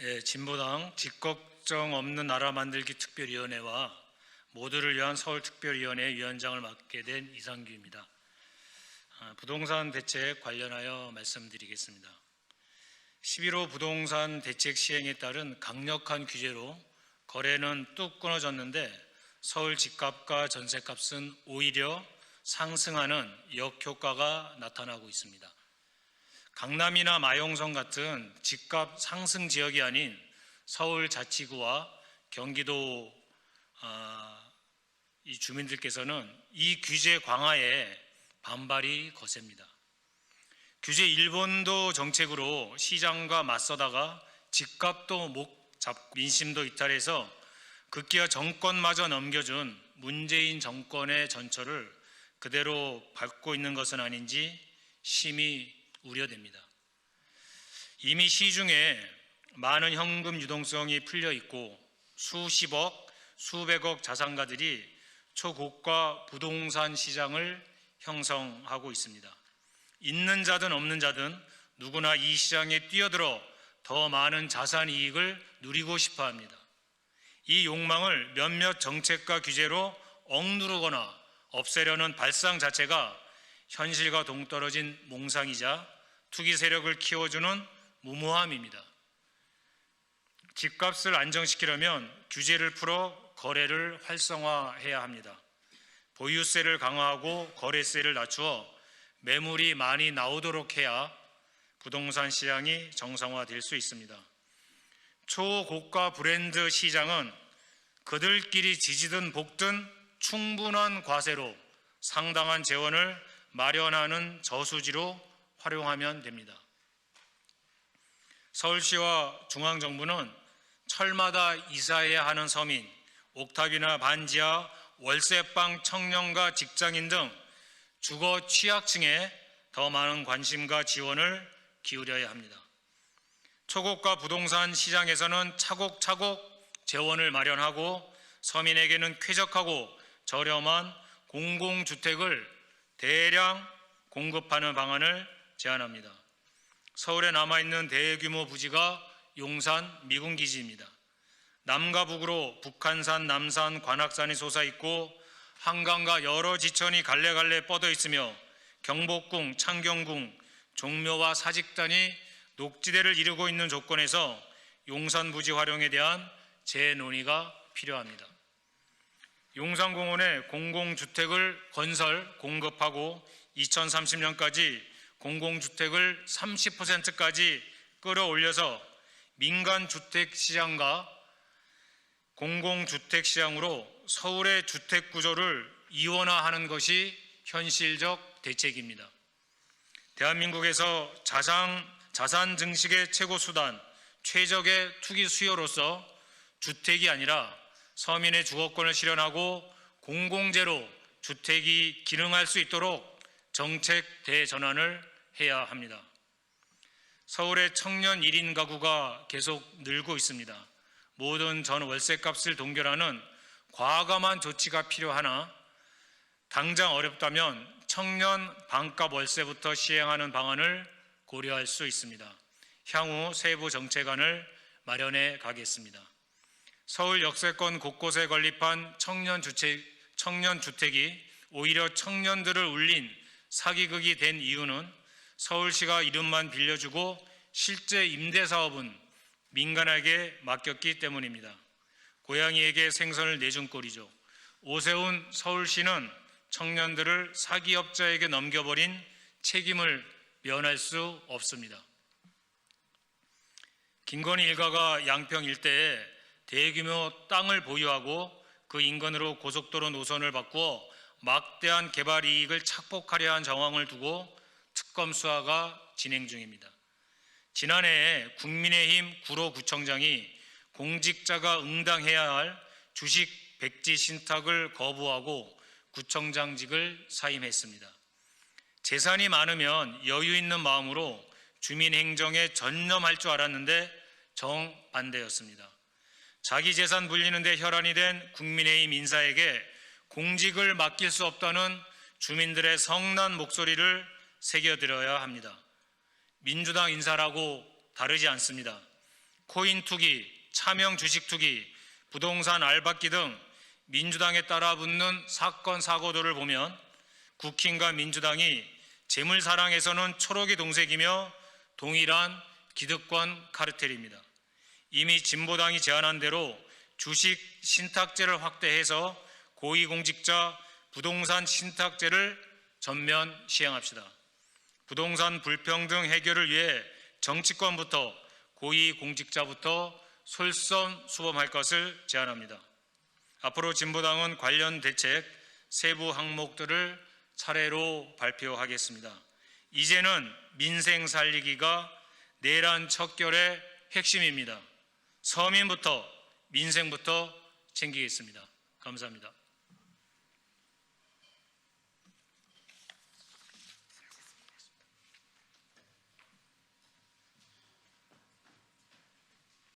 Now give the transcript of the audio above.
예, 진보당 직걱정 없는 나라 만들기 특별위원회와 모두를 위한 서울특별위원회 위원장을 맡게 된 이상규입니다. 아, 부동산 대책 관련하여 말씀드리겠습니다. 11호 부동산 대책 시행에 따른 강력한 규제로 거래는 뚝 끊어졌는데 서울 집값과 전세값은 오히려 상승하는 역효과가 나타나고 있습니다. 강남이나 마용성 같은 집값 상승 지역이 아닌 서울 자치구와 경기도 아, 이 주민들께서는 이 규제 강화에 반발이 거셉니다. 규제 일본도 정책으로 시장과 맞서다가 집값도 목 잡고 민심도 이탈해서 급기야 정권마저 넘겨준 문재인 정권의 전철을 그대로 밟고 있는 것은 아닌지 심히 우려됩니다. 이미 시중에 많은 현금 유동성이 풀려 있고 수십억, 수백억 자산가들이 초고가 부동산 시장을 형성하고 있습니다. 있는 자든 없는 자든 누구나 이 시장에 뛰어들어 더 많은 자산 이익을 누리고 싶어 합니다. 이 욕망을 몇몇 정책과 규제로 억누르거나 없애려는 발상 자체가 현실과 동떨어진 몽상이자 투기 세력을 키워주는 무모함입니다. 집값을 안정시키려면 규제를 풀어 거래를 활성화해야 합니다. 보유세를 강화하고 거래세를 낮추어 매물이 많이 나오도록 해야 부동산 시장이 정상화될 수 있습니다. 초고가 브랜드 시장은 그들끼리 지지든 볶든 충분한 과세로 상당한 재원을 마련하는 저수지로 활용하면 됩니다. 서울시와 중앙정부는 철마다 이사해야 하는 서민, 옥탑이나 반지하, 월세방 청년과 직장인 등 주거 취약층에 더 많은 관심과 지원을 기울여야 합니다. 초고가 부동산 시장에서는 차곡차곡 재원을 마련하고 서민에게는 쾌적하고 저렴한 공공주택을 대량 공급하는 방안을 제안합니다. 서울에 남아있는 대규모 부지가 용산 미군기지입니다. 남과 북으로 북한산, 남산, 관악산이 솟아있고 한강과 여러 지천이 갈래갈래 뻗어 있으며 경복궁, 창경궁, 종묘와 사직단이 녹지대를 이루고 있는 조건에서 용산 부지 활용에 대한 재논의가 필요합니다. 용산공원에 공공주택을 건설, 공급하고 2030년까지 공공주택을 30%까지 끌어올려서 민간 주택 시장과 공공주택 시장으로 서울의 주택 구조를 이원화하는 것이 현실적 대책입니다. 대한민국에서 자산, 자산 증식의 최고 수단, 최적의 투기 수요로서 주택이 아니라 서민의 주거권을 실현하고 공공재로 주택이 기능할 수 있도록 정책 대전환을 해야 합니다. 서울의 청년 1인 가구가 계속 늘고 있습니다. 모든 전 월세값을 동결하는 과감한 조치가 필요하나 당장 어렵다면 청년 반값 월세부터 시행하는 방안을 고려할 수 있습니다. 향후 세부 정책안을 마련해 가겠습니다. 서울 역세권 곳곳에 건립한 청년 주택, 청년 주택이 오히려 청년들을 울린 사기극이 된 이유는 서울시가 이름만 빌려주고 실제 임대 사업은 민간에게 맡겼기 때문입니다. 고양이에게 생선을 내준 꼴이죠. 오세훈 서울시는 청년들을 사기업자에게 넘겨버린 책임을 면할 수 없습니다. 김건희 일가가 양평 일대에 대규모 땅을 보유하고 그 인근으로 고속도로 노선을 바꾸어 막대한 개발 이익을 착복하려 한 정황을 두고 특검 수사가 진행 중입니다. 지난해 국민의힘 구로구청장이 공직자가 응당해야 할 주식 백지 신탁을 거부하고 구청장직을 사임했습니다. 재산이 많으면 여유 있는 마음으로 주민 행정에 전념할 줄 알았는데 정반대였습니다. 자기 재산 불리는 데 혈안이 된 국민의힘 인사에게 공직을 맡길 수 없다는 주민들의 성난 목소리를 새겨들어야 합니다. 민주당 인사라고 다르지 않습니다. 코인 투기, 차명 주식 투기, 부동산 알박기 등 민주당에 따라 붙는 사건 사고들을 보면 국힘과 민주당이 재물 사랑에서는 초록이 동색이며 동일한 기득권 카르텔입니다. 이미 진보당이 제안한 대로 주식 신탁제를 확대해서 고위공직자 부동산 신탁제를 전면 시행합시다. 부동산 불평등 해결을 위해 정치권부터 고위공직자부터 솔선수범할 것을 제안합니다. 앞으로 진보당은 관련 대책 세부 항목들을 차례로 발표하겠습니다. 이제는 민생 살리기가 내란 척결의 핵심입니다. 서민부터 민생부터 챙기겠습니다. 감사합니다.